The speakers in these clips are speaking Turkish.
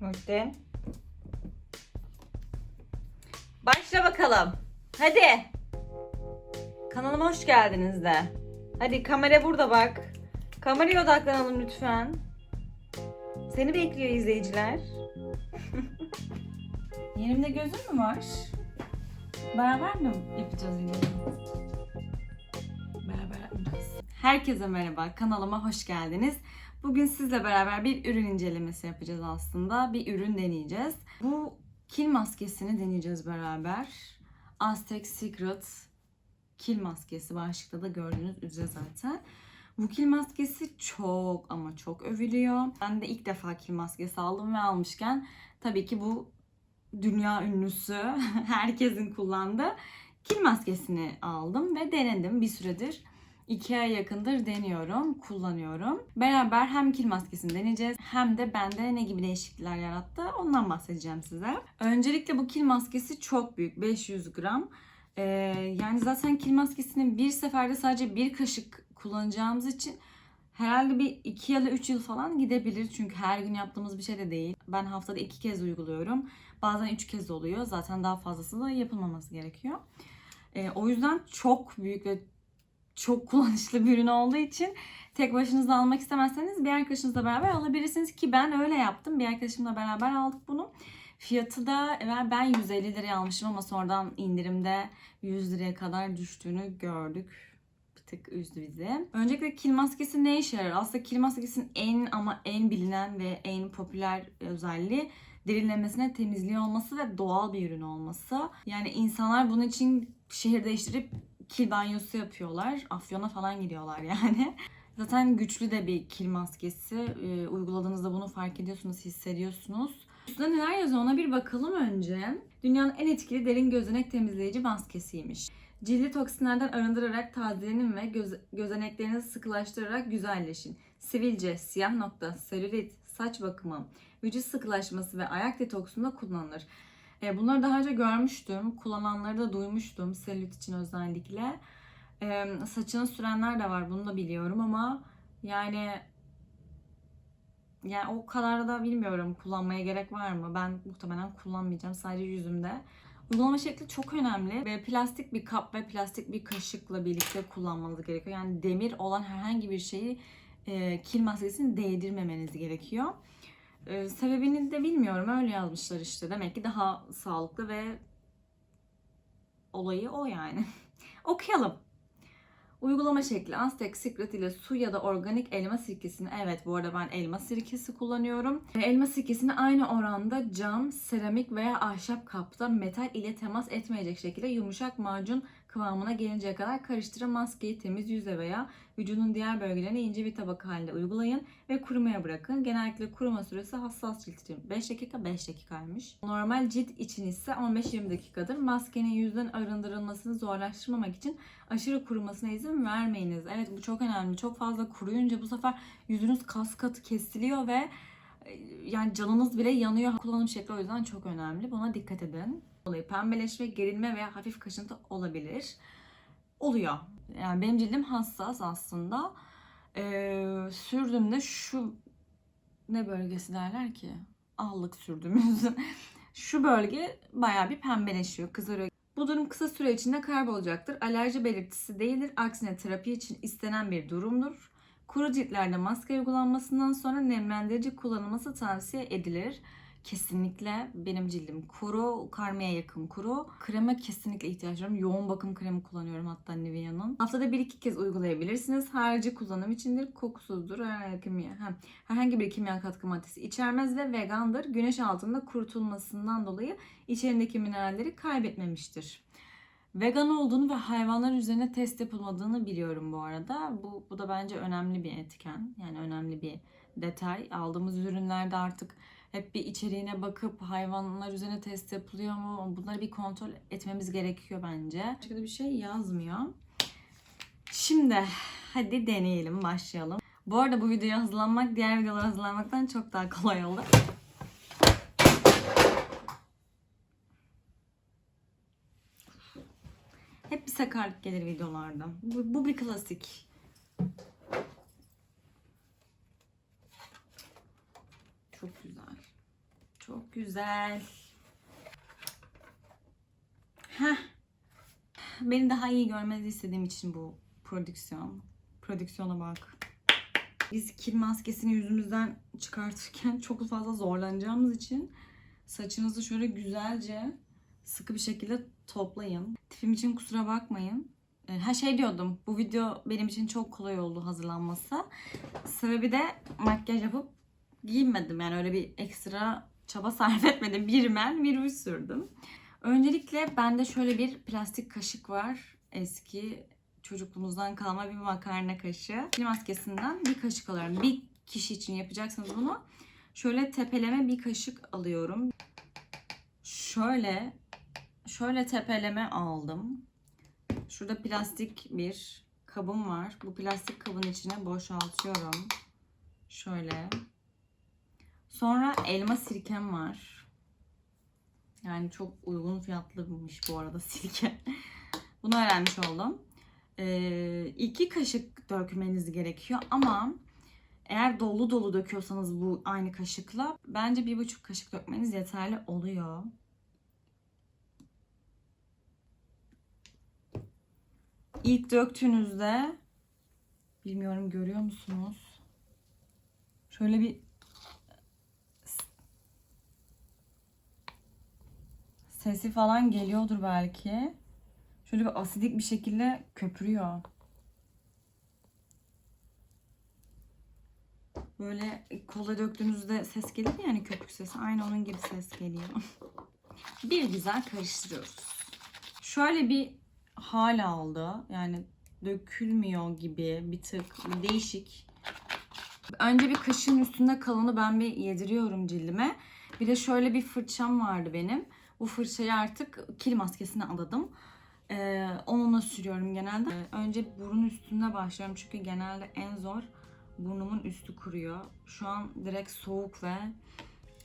Muhte. Başla bakalım. Hadi. Kanalıma hoş geldiniz de. Hadi kamera burada bak. Kameraya odaklanalım lütfen. Seni bekliyor izleyiciler. Yerimde gözün mü var? Beraber mi yapacağız yine? Beraber yapacağız. Herkese merhaba. Kanalıma hoş geldiniz. Bugün sizle beraber bir ürün incelemesi yapacağız aslında. Bir ürün deneyeceğiz. Bu kil maskesini deneyeceğiz beraber. Aztec Secret kil maskesi başlıkta da gördüğünüz üzere zaten. Bu kil maskesi çok ama çok övülüyor. Ben de ilk defa kil maskesi aldım ve almışken tabii ki bu dünya ünlüsü herkesin kullandığı kil maskesini aldım ve denedim bir süredir. İki ay yakındır deniyorum, kullanıyorum. Beraber hem kil maskesini deneyeceğiz hem de bende ne gibi değişiklikler yarattı ondan bahsedeceğim size. Öncelikle bu kil maskesi çok büyük, 500 gram. Ee, yani zaten kil maskesini bir seferde sadece bir kaşık kullanacağımız için herhalde bir 2 ya da 3 yıl falan gidebilir. Çünkü her gün yaptığımız bir şey de değil. Ben haftada 2 kez uyguluyorum. Bazen 3 kez oluyor. Zaten daha fazlası da yapılmaması gerekiyor. Ee, o yüzden çok büyük ve çok kullanışlı bir ürün olduğu için tek başınıza almak istemezseniz bir arkadaşınızla beraber alabilirsiniz ki ben öyle yaptım. Bir arkadaşımla beraber aldık bunu. Fiyatı da ben- ben 150 liraya almışım ama sonradan indirimde 100 liraya kadar düştüğünü gördük. Bir tık üzdü bizi. Öncelikle kil maskesi ne işe yarar? Aslında kil maskesinin en ama en bilinen ve en popüler özelliği derinlemesine temizliği olması ve doğal bir ürün olması. Yani insanlar bunun için şehir değiştirip kil banyosu yapıyorlar. Afyon'a falan gidiyorlar yani. Zaten güçlü de bir kil maskesi. Ee, uyguladığınızda bunu fark ediyorsunuz, hissediyorsunuz. Üstünde neler yazıyor ona bir bakalım önce. Dünyanın en etkili derin gözenek temizleyici maskesiymiş. Cildi toksinlerden arındırarak tazelenin ve göz, gözeneklerinizi sıkılaştırarak güzelleşin. Sivilce, siyah nokta, selülit, saç bakımı, vücut sıkılaşması ve ayak detoksunda kullanılır. E, bunları daha önce görmüştüm. Kullananları da duymuştum. Selülit için özellikle. E, saçını sürenler de var. Bunu da biliyorum ama yani yani o kadar da bilmiyorum kullanmaya gerek var mı? Ben muhtemelen kullanmayacağım. Sadece yüzümde. Uygulama şekli çok önemli ve plastik bir kap ve plastik bir kaşıkla birlikte kullanmanız gerekiyor. Yani demir olan herhangi bir şeyi e, kil maskesini değdirmemeniz gerekiyor. E, sebebini de bilmiyorum. Öyle yazmışlar işte. Demek ki daha sağlıklı ve olayı o yani. Okuyalım. Uygulama şekli Aztec Secret ile su ya da organik elma sirkesini evet bu arada ben elma sirkesi kullanıyorum. E, Elma sirkesini aynı oranda cam, seramik veya ahşap kapta metal ile temas etmeyecek şekilde yumuşak macun kıvamına gelinceye kadar karıştırın. Maskeyi temiz yüze veya vücudun diğer bölgelerine ince bir tabaka halinde uygulayın ve kurumaya bırakın. Genellikle kuruma süresi hassas cilt için 5 dakika 5 dakikaymış. Normal cilt için ise 15-20 dakikadır. Maskenin yüzden arındırılmasını zorlaştırmamak için aşırı kurumasına izin vermeyiniz. Evet bu çok önemli. Çok fazla kuruyunca bu sefer yüzünüz kas katı kesiliyor ve e, yani canınız bile yanıyor. Kullanım şekli o yüzden çok önemli. Buna dikkat edin. Olayı pembeleşme, gerilme veya hafif kaşıntı olabilir. Oluyor. Yani benim cildim hassas aslında. Ee, sürdüğümde şu ne bölgesi derler ki? Allık sürdüğümüz. şu bölge bayağı bir pembeleşiyor, kızarıyor. Bu durum kısa süre içinde kaybolacaktır. Alerji belirtisi değildir. Aksine terapi için istenen bir durumdur. Kuru ciltlerde maske uygulanmasından sonra nemlendirici kullanılması tavsiye edilir. Kesinlikle benim cildim kuru, karmaya yakın kuru. Krema kesinlikle ihtiyacım var. Yoğun bakım kremi kullanıyorum hatta Nivea'nın. Haftada 1-2 kez uygulayabilirsiniz. Harici kullanım içindir. Kokusuzdur. Herhangi bir kimya katkı maddesi içermez ve vegandır. Güneş altında kurutulmasından dolayı içerindeki mineralleri kaybetmemiştir. Vegan olduğunu ve hayvanlar üzerine test yapılmadığını biliyorum bu arada. Bu, bu da bence önemli bir etken. Yani önemli bir detay. Aldığımız ürünlerde artık hep bir içeriğine bakıp hayvanlar üzerine test yapılıyor mu? Bunları bir kontrol etmemiz gerekiyor bence. Da bir şey yazmıyor. Şimdi hadi deneyelim, başlayalım. Bu arada bu videoya hazırlanmak diğer videolara hazırlanmaktan çok daha kolay oldu. Hep bir sakarlık gelir videolarda. Bu, bu bir klasik. Çok güzel. Heh. Beni daha iyi görmenizi istediğim için bu prodüksiyon. Prodüksiyona bak. Biz kil maskesini yüzümüzden çıkartırken çok fazla zorlanacağımız için saçınızı şöyle güzelce sıkı bir şekilde toplayın. Tipim için kusura bakmayın. Ee, Her şey diyordum. Bu video benim için çok kolay oldu hazırlanması. Sebebi de makyaj yapıp giyinmedim. Yani öyle bir ekstra çaba sarf etmedim. Bir men ruj sürdüm. Öncelikle bende şöyle bir plastik kaşık var. Eski çocukluğumuzdan kalma bir makarna kaşığı. Kil maskesinden bir kaşık alıyorum. Bir kişi için yapacaksınız bunu. Şöyle tepeleme bir kaşık alıyorum. Şöyle şöyle tepeleme aldım. Şurada plastik bir kabım var. Bu plastik kabın içine boşaltıyorum. Şöyle. Sonra elma sirkem var. Yani çok uygun fiyatlıymış bu arada sirke. Bunu öğrenmiş oldum. Ee, iki kaşık dökmeniz gerekiyor ama eğer dolu dolu döküyorsanız bu aynı kaşıkla bence bir buçuk kaşık dökmeniz yeterli oluyor. İlk döktüğünüzde bilmiyorum görüyor musunuz? Şöyle bir sesi falan geliyordur belki. Şöyle bir asidik bir şekilde köpürüyor. Böyle kola döktüğünüzde ses gelir ya yani köpük sesi. Aynı onun gibi ses geliyor. bir güzel karıştırıyoruz. Şöyle bir hal aldı. Yani dökülmüyor gibi bir tık bir değişik. Önce bir kaşığın üstünde kalanı ben bir yediriyorum cildime. Bir de şöyle bir fırçam vardı benim. Bu fırçayı artık kil maskesine adadım. Ee, onunla sürüyorum genelde. Ee, önce burun üstünde başlıyorum çünkü genelde en zor burnumun üstü kuruyor. Şu an direkt soğuk ve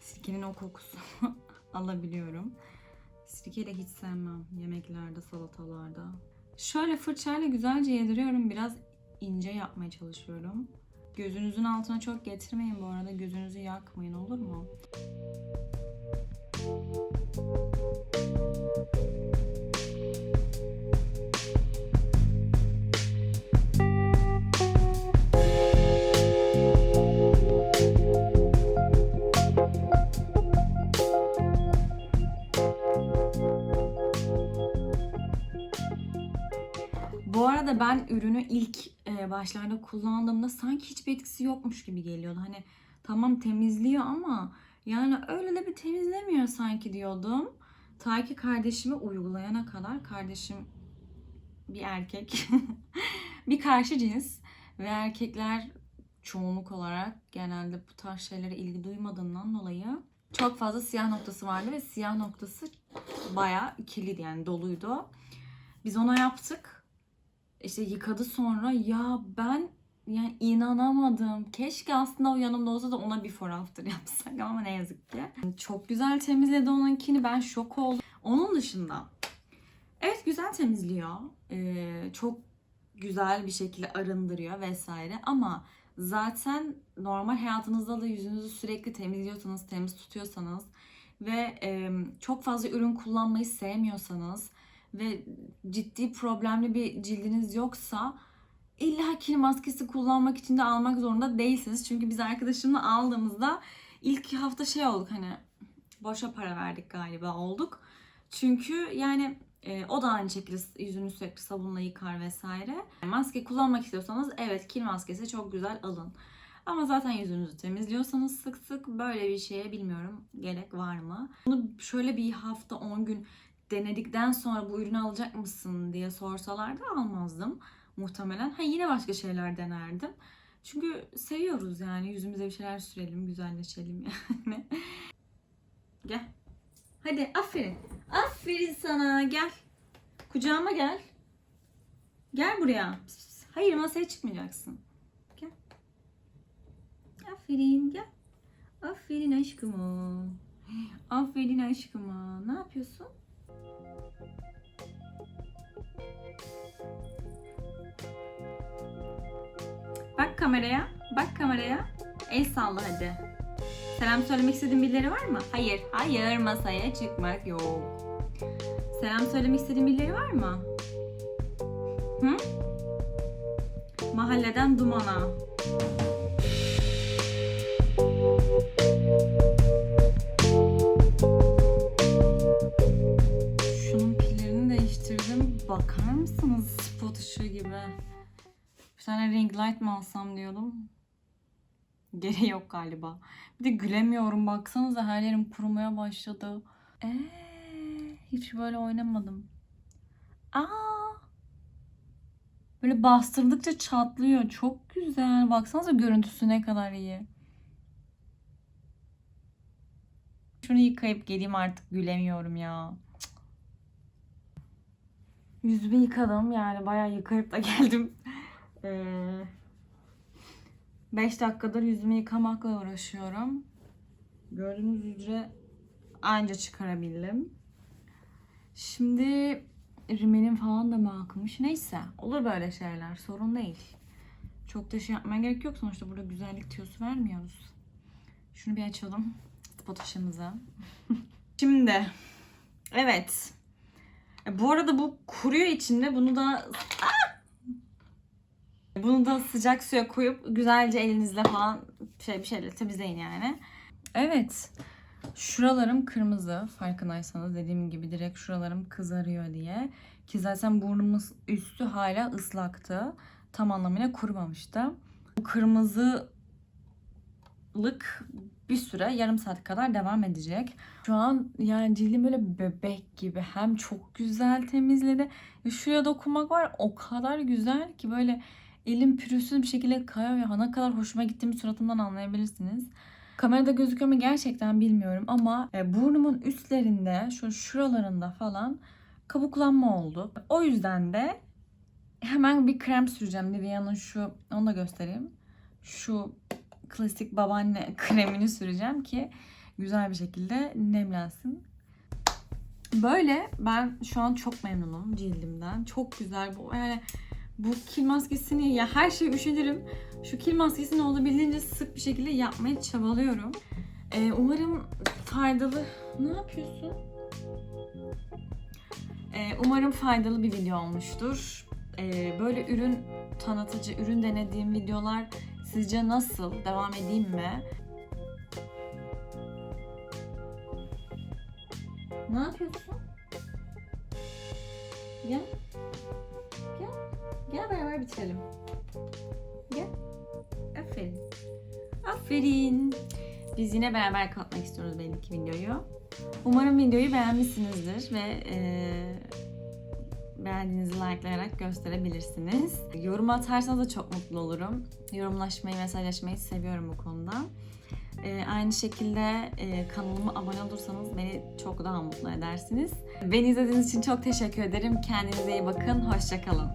sirkenin o kokusunu alabiliyorum. Sirkeyi de hiç sevmem yemeklerde, salatalarda. Şöyle fırçayla güzelce yediriyorum. Biraz ince yapmaya çalışıyorum. Gözünüzün altına çok getirmeyin bu arada. Gözünüzü yakmayın olur mu? Bu arada ben ürünü ilk e, başlarda kullandığımda sanki hiçbir etkisi yokmuş gibi geliyordu. Hani tamam temizliyor ama yani öyle de bir temizlemiyor sanki diyordum. Ta ki kardeşime uygulayana kadar kardeşim bir erkek, bir karşı cins ve erkekler çoğunluk olarak genelde bu tarz şeylere ilgi duymadığından dolayı çok fazla siyah noktası vardı ve siyah noktası bayağı ikiliydi yani doluydu. Biz ona yaptık. İşte yıkadı sonra ya ben yani inanamadım. Keşke aslında o yanımda olsa da ona before after yapsak ama ne yazık ki. Çok güzel temizledi onunkini. Ben şok oldum. Onun dışında evet güzel temizliyor. Ee, çok güzel bir şekilde arındırıyor vesaire ama zaten normal hayatınızda da yüzünüzü sürekli temizliyorsanız, temiz tutuyorsanız ve e, çok fazla ürün kullanmayı sevmiyorsanız ve ciddi problemli bir cildiniz yoksa illa kil maskesi kullanmak için de almak zorunda değilsiniz. Çünkü biz arkadaşımla aldığımızda ilk hafta şey olduk hani boşa para verdik galiba olduk. Çünkü yani e, o da aynı şekilde yüzünü sürekli sabunla yıkar vesaire. Maske kullanmak istiyorsanız evet kil maskesi çok güzel alın. Ama zaten yüzünüzü temizliyorsanız sık sık böyle bir şeye bilmiyorum gerek var mı? Bunu şöyle bir hafta 10 gün denedikten sonra bu ürünü alacak mısın diye sorsalardı almazdım muhtemelen. Ha yine başka şeyler denerdim. Çünkü seviyoruz yani yüzümüze bir şeyler sürelim, güzelleşelim yani. gel. Hadi aferin. Aferin sana gel. Kucağıma gel. Gel buraya. Hayır masaya çıkmayacaksın. Gel. Aferin gel. Aferin aşkıma. Aferin aşkıma. Ne yapıyorsun? Bak kameraya. Bak kameraya. El salla hadi. Selam söylemek istediğin birileri var mı? Hayır. Hayır masaya çıkmak yok. Selam söylemek istediğin birileri var mı? Hı? Mahalleden dumana. Şunun pillerini değiştirdim. Bakar mısınız spot ışığı gibi? Tane ring light mı alsam diyordum. Geri yok galiba. Bir de gülemiyorum. Baksanıza her yerim kurumaya başladı. Ee, hiç böyle oynamadım. Aa! Böyle bastırdıkça çatlıyor. Çok güzel. Baksanıza görüntüsü ne kadar iyi. Şunu yıkayıp geleyim artık gülemiyorum ya. Yüzümü yıkadım yani bayağı yıkayıp da geldim. 5 dakikadır yüzümü yıkamakla uğraşıyorum. Gördüğünüz üzere anca çıkarabildim. Şimdi rimelim falan da mı akmış? Neyse olur böyle şeyler sorun değil. Çok da şey yapmaya gerek yok sonuçta burada güzellik tiyosu vermiyoruz. Şunu bir açalım. Spot ışığımızı. Şimdi evet. E, Bu arada bu kuruyor içinde. Bunu da bunu da sıcak suya koyup güzelce elinizle falan şey bir şeyle temizleyin yani. Evet. Şuralarım kırmızı farkındaysanız dediğim gibi direkt şuralarım kızarıyor diye. Ki zaten burnumun üstü hala ıslaktı. Tam anlamıyla kurumamıştı. Bu kırmızılık bir süre yarım saat kadar devam edecek. Şu an yani cildim böyle bebek gibi hem çok güzel temizledi. Ya Şuraya dokunmak var o kadar güzel ki böyle elim pürüzsüz bir şekilde kayıyor ve ne kadar hoşuma gittiğimi suratımdan anlayabilirsiniz. Kamerada gözüküyor mu gerçekten bilmiyorum ama e, burnumun üstlerinde şu şuralarında falan kabuklanma oldu. O yüzden de hemen bir krem süreceğim. Nivea'nın şu onu da göstereyim. Şu klasik babaanne kremini süreceğim ki güzel bir şekilde nemlensin. Böyle ben şu an çok memnunum cildimden. Çok güzel bu yani bu kil maskesini ya her şey üşenirim. Şu kil maskesini olabildiğince sık bir şekilde yapmaya çabalıyorum. Ee, umarım faydalı... Ne yapıyorsun? Ee, umarım faydalı bir video olmuştur. Ee, böyle ürün tanıtıcı, ürün denediğim videolar sizce nasıl? Devam edeyim mi? Ne yapıyorsun? Gel. Gel. Beraber bitirelim. Gel. Aferin. Aferin. Biz yine beraber katmak istiyoruz belli ki videoyu. Umarım videoyu beğenmişsinizdir ve eee beğendiğinizi likelayarak gösterebilirsiniz. Yorum atarsanız da çok mutlu olurum. Yorumlaşmayı, mesajlaşmayı seviyorum bu konuda. Ee, aynı şekilde e, kanalıma abone olursanız beni çok daha mutlu edersiniz. Beni izlediğiniz için çok teşekkür ederim. Kendinize iyi bakın. Hoşçakalın.